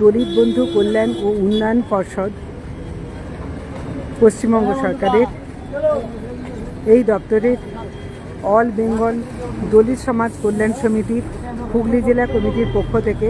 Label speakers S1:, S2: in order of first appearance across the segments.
S1: দলিত বন্ধু কল্যাণ ও উন্নয়ন পর্ষদ, পশ্চিমবঙ্গ সরকারের এই দপ্তরের অল বেঙ্গল দলিত সমাজ কল্যাণ সমিতির হুগলি জেলা কমিটির পক্ষ থেকে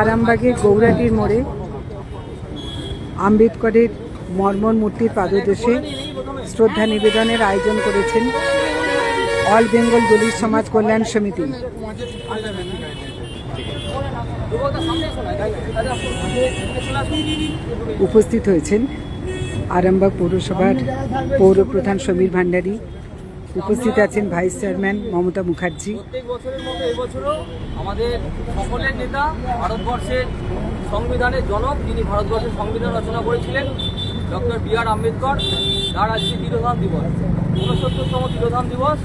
S1: আরামবাগের গৌরাটির মোড়ে আম্বেদকরের মর্মর মূর্তির পাদদেশে শ্রদ্ধা নিবেদনের আয়োজন করেছেন অল বেঙ্গল দলিত সমাজ কল্যাণ সমিতি। উপস্থিত হয়েছেন আরামবাগ পৌরসভার পৌর প্রধান সমীর ভান্ডারী। উপস্থিত আছেন ভাইস চেয়ারম্যান মমতা মুখার্জি।
S2: প্রত্যেক বছরের আমাদের সকলের নেতা ভারতবর্ষের সংবিধানের জনক, যিনি ভারতবর্ষের সংবিধান রচনা করেছিলেন, ডক্টর বি আর আম্বেদকর, তার আজকে তিরোধান দিবস। ঊনসত্তরতম তিরোধান দিবস।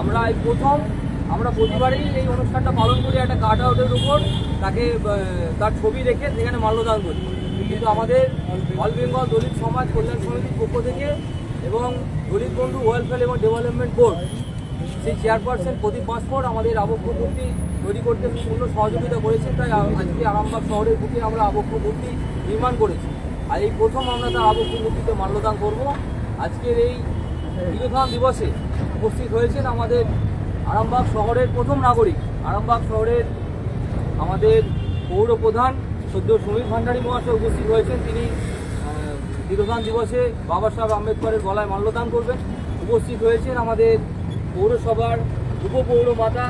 S2: আমরা এই প্রথম আমরা প্রতিবারই এই অনুষ্ঠানটা পালন করি, একটা কাট আউটের উপর। তাকে তার ছবি রেখে সেখানে মাল্যদান করি। কিন্তু আমাদের অল বেঙ্গল দলিত সমাজ কল্যাণ সমিতির পক্ষ থেকে এবং দলিত বন্ধু ওয়েলফেয়ার এবং ডেভেলপমেন্ট বোর্ড, সেই চেয়ারপারসন প্রদীপ পাসপোর্ট আমাদের আবক্ষ মূর্তি তৈরি করতে পূর্ণ সহযোগিতা করেছেন তাই আজকে আরামবাগ শহরের বুকে আমরা আবক্ষ মূর্তি নির্মাণ করেছি। আর এই প্রথম আমরা তার আবক্ষ মূর্তিতে মাল্যদান করব। আজকের এই তিরোধান দিবসে উপস্থিত হয়েছেন আমাদের আরামবাগ শহরের প্রথম নাগরিক, আরামবাগ শহরের আমাদের পৌর প্রধান সদ্য সমীর ভান্ডারী মহাশয় উপস্থিত হয়েছেন। তিনি তিরোধান দিবসে বাবা সাহেব আম্বেদকরের গলায় মাল্যদান করবেন। উপস্থিত হয়েছেন আমাদের পৌরসভার উপপৌর মাতা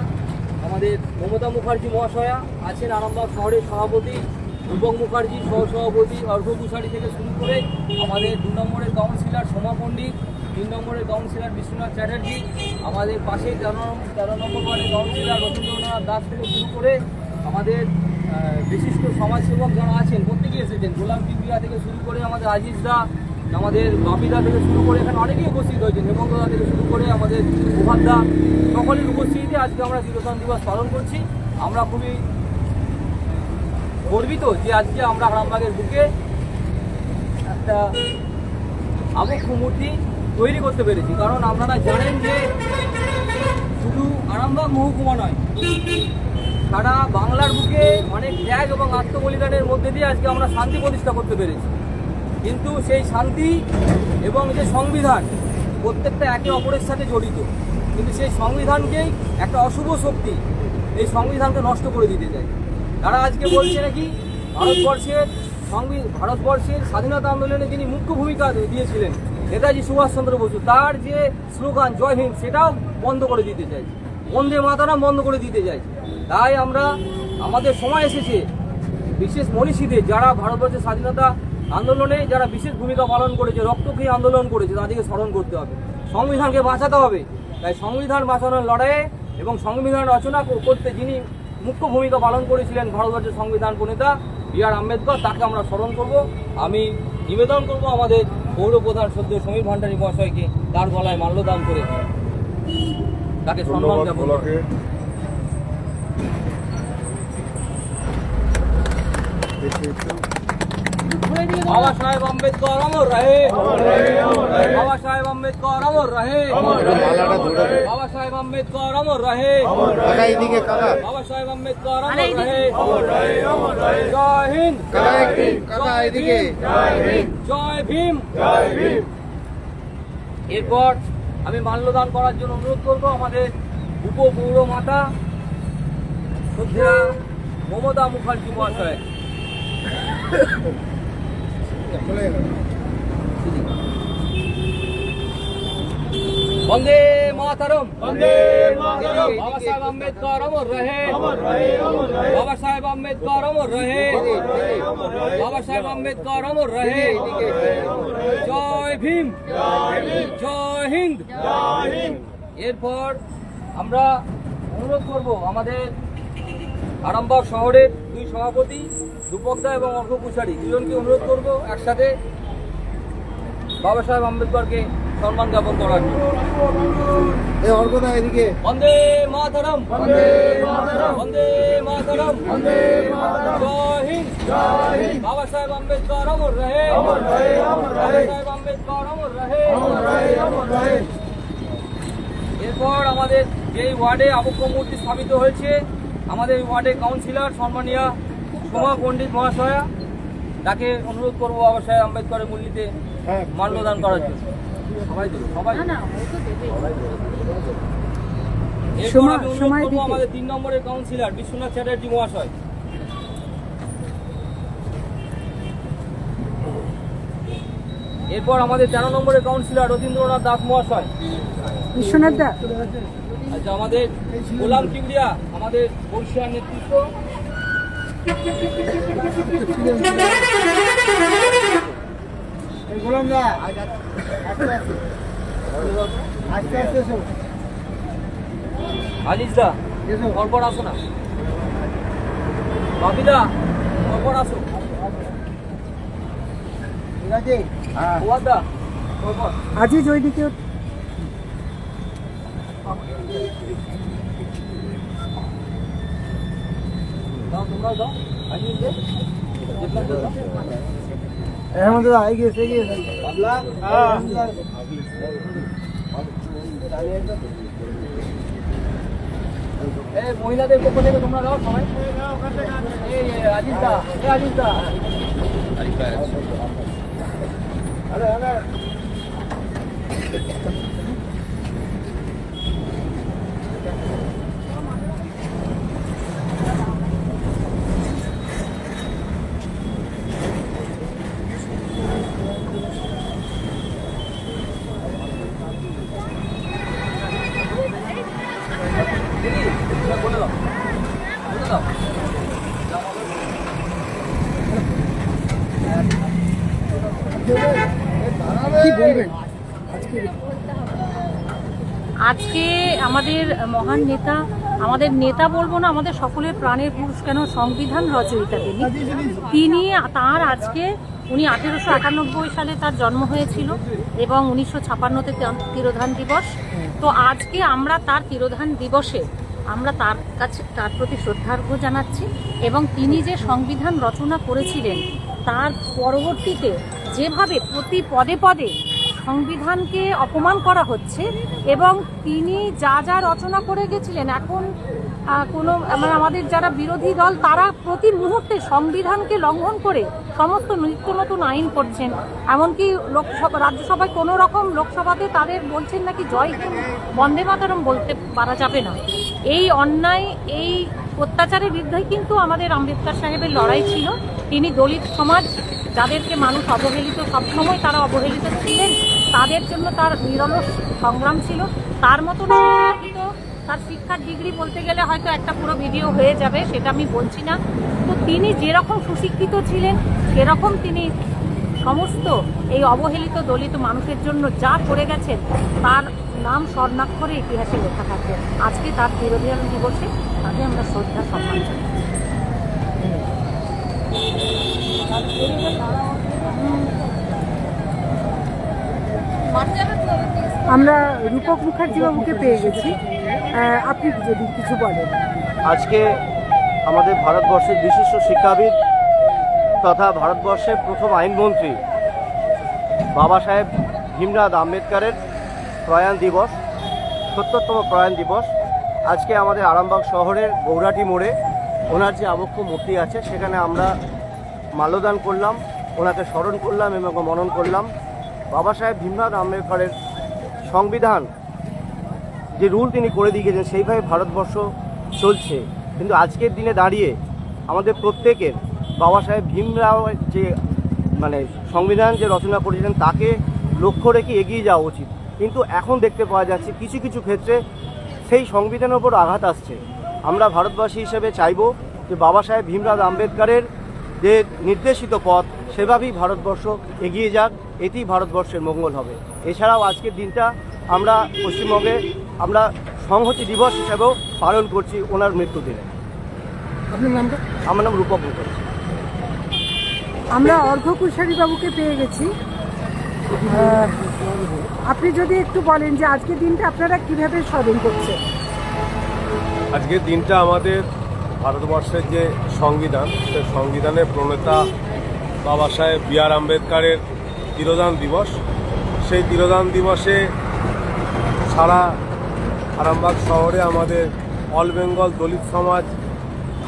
S2: আমাদের মমতা মুখার্জি মহাশয়া, আছেন আরামবাগ শহরের সভাপতি রূপক মুখার্জি, সহসভাপতি অর্ঘ কুশারি থেকে শুরু করে আমাদের দু নম্বরের কাউন্সিলর সোমা পণ্ডিত তিন নম্বরের কাউন্সিলর বিশ্বনাথ চ্যাটার্জি, আমাদের পাশে তেরো নম্বর তেরো নম্বর ওয়ার্ডের কাউন্সিলর রবীন্দ্রনাথ দাস থেকে শুরু করে আমাদের বিশিষ্ট সমাজসেবক যারা আছেন প্রত্যেকেই এসেছেন। গোলাম টিপিয়া থেকে শুরু করে আমাদের আজিজ দা, আমাদের বাপিদা থেকে শুরু করে এখানে অনেকেই উপস্থিত হয়েছেন হেমন্তদা থেকে শুরু করে আমাদের প্রভাতদা সকলের উপস্থিতিতে আজকে আমরা তিরোধান দিবস পালন করছি। আমরা খুবই গর্বিত যে আজকে আমরা আরামবাগের বুকে একটা আবক্ষ মূর্তি তৈরি করতে পেরেছি। কারণ আপনারা জানেন যে শুধু আরামবাগ মহকুমা নয়, সারা বাংলার বুকে অনেক ত্যাগ এবং আত্মবলিদানের মধ্যে দিয়ে আজকে আমরা শান্তি প্রতিষ্ঠা করতে পেরেছি। কিন্তু সেই শান্তি এবং যে সংবিধান প্রত্যেকটা একে অপরের সাথে জড়িত। কিন্তু সেই সংবিধানকেই একটা অশুভ শক্তি এই সংবিধানকে নষ্ট করে দিতে চায় তারা আজকে বলছে নাকি, ভারতবর্ষের সংবি, ভারতবর্ষের স্বাধীনতা আন্দোলনে যিনি মুখ্য ভূমিকা দিয়েছিলেন নেতাজি সুভাষচন্দ্র বসু, তার যে স্লোগান, জয় হিন্দ সেটাও বন্ধ করে দিতে চাইছে। বন্দে মাতারাম বন্ধ করে দিতে চাইছে। তাই আমরা, আমাদের সময় এসেছে বিশেষ মনীষীদের, যারা ভারতবর্ষের স্বাধীনতা আন্দোলনে, যারা বিশেষ ভূমিকা পালন করেছে, রক্তক্ষয়ী আন্দোলন করেছে, তাদেরকে স্মরণ করতে হবে। সংবিধানকে বাঁচাতে হবে। তাই সংবিধান বাঁচানোর লড়াইয়ে এবং সংবিধান রচনা কর- করতে যিনি মুখ্য ভূমিকা পালন করেছিলেন ভারতবর্ষের সংবিধান প্রণেতা বি আর আম্বেদকর, তাকে আমরা স্মরণ করব। আমি নিবেদন করব আমাদের পৌর প্রধান সদ্য সমীর ভান্ডারী মহাশয়কে তার গলায় মাল্যদান করে তাকে সম্মান জ্ঞাপন করব।
S3: ভোলাকে
S2: बाबा साहेब अम्बेडकर अमर रहे बाबा साहेब अम्बेडकर अमर रहे बाबा साहेब अम्बेडकर अमर रहे
S4: কাকা এদিকে কাকা
S2: बाबा साहेब अम्बेडकर अमर रहे जय हिंद
S4: কাকা এদিকে
S2: জয় ভীম এরপর আমি মাল্যদান করার জন্য অনুরোধ করব আমাদের উপপৌর মাতা শ্রদ্ধা মমতা মুখার্জি মহাশয় বন্দে মাতারম। বন্দে মাতারম। বাবা সাহেব আম্বেদকর অমর রহে। অমর রহে অমর রহে। বাবা সাহেব আম্বেদকর অমর রহে। বাবা সাহেব আম্বেদকর অমর রহে। জয় ভীম। জয় হিন্দ। এরপর আমরা অনুরোধ করব আমাদের আরামবাগ শহরের দুই সভাপতি রূপকদা এবং অর্ঘ কুশারি দুজনকে অনুরোধ করব একসাথে বাবা সাহেব আম্বেদকরকে সম্মান জ্ঞাপন করার জন্য।
S4: এদিকে।
S2: বন্দে মাতরম। বন্দে মাতরম। বন্দে মাতরম। বন্দে মাতরম। জয় হিন্দ। জয় হিন্দ। বাবা সাহেব আম্বেদকর অমর রহে। অমর রহে অমর রহে। সাহেব আম্বেদকর অমর রহে। অমর রহে অমর রহে। এরপর আমাদের যেই ওয়ার্ডে আবক্ষ মূর্তি স্থাপিত হয়েছে আমাদের ওয়ার্ডের কাউন্সিলর সম্মানীয় সোমা পণ্ডিত মহাশয়া তাকে অনুরোধ করব সাহেব আম্বেদকরের মূল্যতে মাল্যদান করার জন্য। সবাই সবাই। আমাদের তিন নম্বরের কাউন্সিলর বিশ্বনাথ চ্যাটার্জি মহাশয়। এরপর আমাদের তেরো নম্বরের কাউন্সিলর রবীন্দ্রনাথ দাস মহাশয়।
S1: বিশ্বনাথ দা।
S2: আচ্ছা আমাদের গোলাম কিবরিয়া আমাদের বর্ষিয়ার নেতৃত্ব।
S4: আস্তে আস্তে এসো।
S2: আজিজ দা পরপর আসো না। বাপিদা পরপর আসো।
S4: ঠিক আছে?
S1: আজিজ ওইদিকে
S4: এগিয়ে এসে এগিয়ে এসে। হ্যাঁ
S2: এই মহিলাদের পক্ষ থেকে তোমরা দাও সবাই। এই দা দিদি
S3: আজকে আমাদের মহান নেতা, আমাদের নেতা বলব না, আমাদের সকলের প্রাণের পুরুষ কেন? সংবিধান রচয়িতা তিনি। তিনি তার আজকে, উনি আঠেরোশো একানব্বই সালে তার জন্ম হয়েছিল এবং উনিশশো ছাপান্নতে তিরোধান দিবস। তো আজকে আমরা তার তিরোধান দিবসে আমরা তার কাছে, তার প্রতি শ্রদ্ধার্ঘ্য জানাচ্ছি এবং তিনি যে সংবিধান রচনা করেছিলেন, তার পরবর্তীতে যেভাবে প্রতি পদে পদে সংবিধানকে অপমান করা হচ্ছে এবং তিনি যা যা রচনা করে গেছিলেন, এখন কোনো মানে আমাদের যারা বিরোধী দল, তারা প্রতি মুহূর্তে সংবিধানকে লঙ্ঘন করে সমস্ত নিত্য নতুন আইন করছেন। এমনকি লোকসভা, রাজ্যসভায় কোনো রকম লোকসভাতে তাদের বলছেন নাকি জয় বন্দে মাতারম বলতে পারা যাবে না। এই অন্যায়, এই অত্যাচারের বিরুদ্ধে কিন্তু আমাদের আম্বেদকর সাহেবের লড়াই ছিল। তিনি দলিত সমাজ, যাদেরকে মানুষ অবহেলিত সবসময় তারা অবহেলিত ছিলেন তাদের জন্য তার নিরলস সংগ্রাম ছিল। তার সুশিক্ষিত তার শিক্ষার ডিগ্রি বলতে গেলে হয়তো একটা পুরো ভিডিও হয়ে যাবে, সেটা আমি বলছি না। তো তিনি যেরকম সুশিক্ষিত ছিলেন, সেরকম তিনি সমস্ত এই অবহেলিত দলিত মানুষের জন্য যা করে গেছেন, তার নাম স্বর্ণাক্ষরে ইতিহাসে লেখা থাকবে আজকে তার বিরোধী দিবসে তাকে আমরা শ্রদ্ধা সম্মান জানাই।
S1: আমরা রূপক মুখার্জি বাবুকে পেয়ে গেছি। আপনি যদি কিছু বলেন।
S5: আজকে আমাদের ভারতবর্ষের বিশিষ্ট শিক্ষাবিদ তথা ভারতবর্ষের প্রথম আইনমন্ত্রী বাবা সাহেব ভীমনাথ আম্বেদকরের প্রয়াণ দিবস, সত্তরতম প্রয়াণ দিবস, আজকে আমাদের আরামবাগ শহরের গৌরাটি মোড়ে ওনার যে আবক্ষ মূর্তি আছে, সেখানে আমরা মাল্যদান করলাম, ওনাকে স্মরণ করলাম এবং মনন করলাম। বাবা সাহেব ভীমনাথ আম্বেদকরের সংবিধান যে রুল তিনি করে দিয়ে গেছেন সেইভাবে ভারতবর্ষ চলছে। কিন্তু আজকের দিনে দাঁড়িয়ে আমাদের প্রত্যেকের বাবা সাহেব ভীমরাও যে মানে সংবিধান যে রচনা করেছিলেন তাকে লক্ষ্য রেখে এগিয়ে যাওয়া উচিত। কিন্তু এখন দেখতে পাওয়া যাচ্ছে, কিছু কিছু ক্ষেত্রে সেই সংবিধানের ওপর আঘাত আসছে। আমরা ভারতবাসী হিসেবে চাইব যে বাবা সাহেব ভীমরাও আম্বেদকরের যে নির্দেশিত পথ সেভাবেই ভারতবর্ষ এগিয়ে যাক এটি ভারতবর্ষের মঙ্গল হবে। এছাড়াও আজকের দিনটা আমরা পশ্চিমবঙ্গে আমরা সংহতি দিবস হিসেবেও পালন করছি ওনার মৃত্যুদিনে।
S1: আপনার নামটা?
S5: আমার নাম রূপক মুখার্জি
S1: আমরা অর্ঘকুশারী বাবুকে পেয়ে গেছি। আপনি যদি একটু বলেন যে আজকের দিনটা আপনারা কীভাবে স্মরণ করছেন?
S6: আজকের দিনটা আমাদের ভারতবর্ষের যে সংবিধান সেই সংবিধানের প্রণেতা বাবা সাহেব বি আর আম্বেদকারের তিরোধান দিবস। সেই তিরোধান দিবসে সারা আরামবাগ শহরে আমাদের অল বেঙ্গল দলিত সমাজ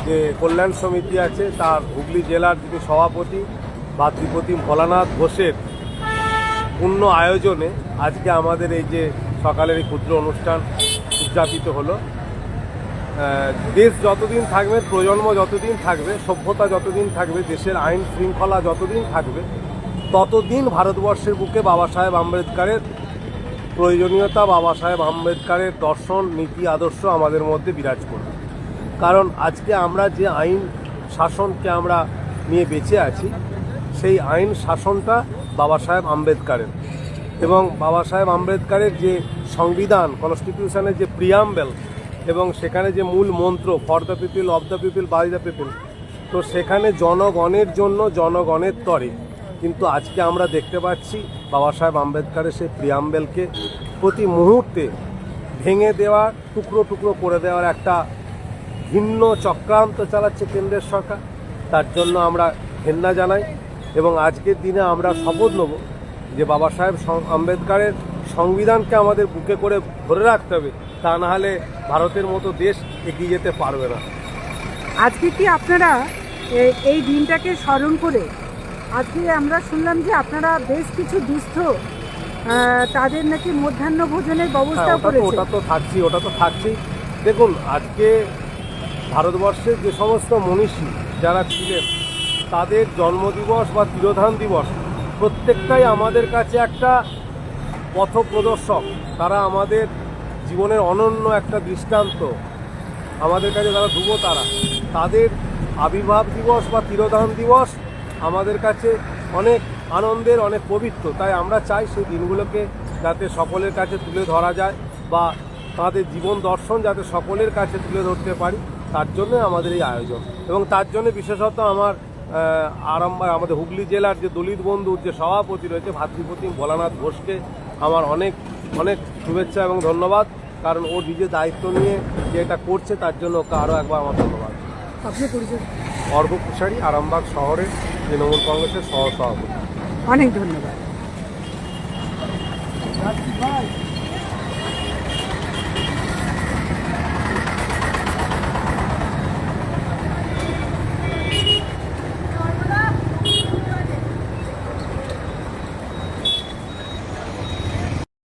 S6: যে কল্যাণ সমিতি আছে, তার হুগলি জেলার যিনি সভাপতি ভাতৃপতি ভোলানাথ ঘোষের পূর্ণ আয়োজনে আজকে আমাদের এই যে সকালের এই ক্ষুদ্র অনুষ্ঠান উদযাপিত হলো। দেশ যতদিন থাকবে, প্রজন্ম যতদিন থাকবে, সভ্যতা যতদিন থাকবে, দেশের আইন শৃঙ্খলা যতদিন থাকবে, ততদিন ভারতবর্ষের বুকে বাবা সাহেব আম্বেদকারের প্রয়োজনীয়তা, বাবা সাহেব আম্বেদকারের দর্শন, নীতি, আদর্শ আমাদের মধ্যে বিরাজ করবে। কারণ আজকে আমরা যে আইন শাসনকে আমরা নিয়ে বেঁচে আছি, সেই আইন শাসনটা বাবা সাহেব আম্বেদকারের। এবং বাবা সাহেব আম্বেদকারের যে সংবিধান কনস্টিটিউশনের যে প্রিয়াম্বেল এবং সেখানে যে মূল মন্ত্র for the people of the people by the people তো সেখানে জনগণের জন্য জনগণের তরে। কিন্তু আজকে আমরা দেখতে পাচ্ছি বাবা সাহেব আম্বেদকারের সেই প্রিয়াম্বেলকে প্রতি মুহূর্তে ভেঙে দেওয়ার টুকরো টুকরো করে দেওয়ার একটা ভিন্ন চক্রান্ত চালাচ্ছে কেন্দ্রের সরকার। তার জন্য আমরা ঘেন্না জানাই এবং আজকের দিনে আমরা শপথ নেব যে বাবা সাহেব আম্বেদকারের সংবিধানকে আমাদের বুকে করে ধরে রাখতে হবে। তা না হলে ভারতের মতো দেশ এগিয়ে যেতে পারবে না।
S1: আজকে কি আপনারা এই দিনটাকে স্মরণ করে আজকে আমরা শুনলাম যে আপনারা বেশ কিছু দুস্থ তাদের নাকি মধ্যাহ্ন ভোজনের
S6: হ্যাঁ
S1: ব্যবস্থা করেছে।
S6: ওটা তো থাকছি ওটা তো থাকছি। দেখুন আজকে ভারতবর্ষের যে সমস্ত মনীষী যারা ছিলেন তাদের জন্মদিবস বা তিরোধান দিবস প্রত্যেকটাই আমাদের কাছে একটা পথপ্রদর্শক। তারা আমাদের জীবনের অনন্য একটা দৃষ্টান্ত আমাদের কাছে তারা ধ্রুব তারা তাদের আবির্ভাব দিবস বা তিরোধান দিবস আমাদের কাছে অনেক আনন্দের অনেক পবিত্র। তাই আমরা চাই সেই দিনগুলোকে যাতে সকলের কাছে তুলে ধরা যায় বা তাদের জীবন দর্শন যাতে সকলের কাছে তুলে ধরতে পারি তার জন্য আমাদের এই আয়োজন। এবং তার জন্য বিশেষত আমার আহ, আরাম আমাদের হুগলি জেলার যে দলিত বন্ধুর যে সভাপতি রয়েছে ভাতৃপতি ভোলানাথ ঘোষকে আমার অনেক অনেক শুভেচ্ছা এবং ধন্যবাদ কারণ ও নিজে দায়িত্ব নিয়ে যে এটা করছে তার জন্য ওকে আরও একবার আমার ধন্যবাদ।
S1: আপনি পরিচয়?
S6: অর্ঘ কুশারি আরামবাগ শহরের তৃণমূল কংগ্রেসের সহ সভাপতি
S1: অনেক ধন্যবাদ।